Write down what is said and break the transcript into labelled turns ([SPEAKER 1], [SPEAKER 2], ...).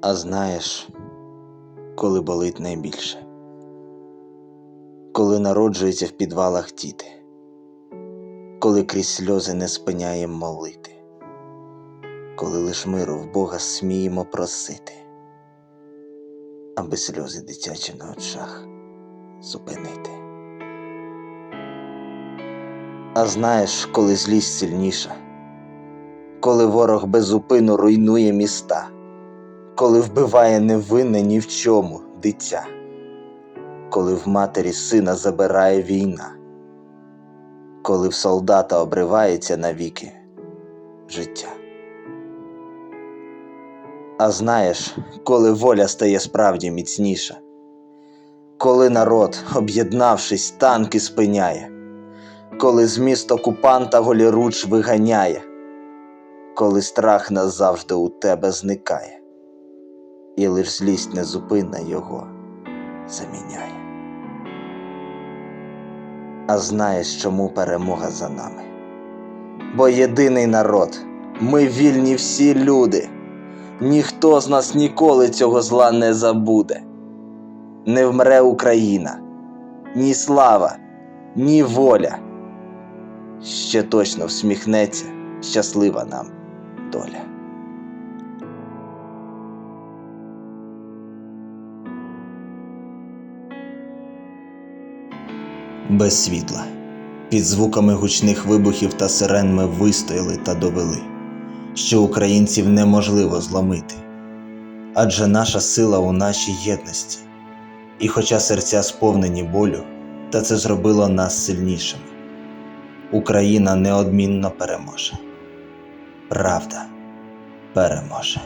[SPEAKER 1] А знаєш, коли болить найбільше, коли народжується в підвалах діти, коли крізь сльози не спиняєм молити, коли лиш миру в Бога сміємо просити, аби сльози дитячі на очах зупинити. А знаєш, коли злість сильніша, коли ворог безупину руйнує міста коли вбиває невинне ні в чому дитя, коли в матері сина забирає війна, коли в солдата обривається навіки життя. А знаєш, коли воля стає справді міцніша, коли народ, об'єднавшись, танки спиняє, коли з міст окупанта голіруч виганяє, коли страх назавжди у тебе зникає і лиш злість незупинна його заміняє. А знаєш, чому перемога за нами? Бо єдиний народ, ми вільні всі люди, ніхто з нас ніколи цього зла не забуде. Не вмре Україна, ні слава, ні воля. Ще точно всміхнеться щаслива нам доля. Без світла. Під звуками гучних вибухів та сирен ми вистояли та довели, що українців неможливо зломити. Адже наша сила у нашій єдності. І хоча серця сповнені болю, та це зробило нас сильнішими. Україна неодмінно переможе. Правда переможе.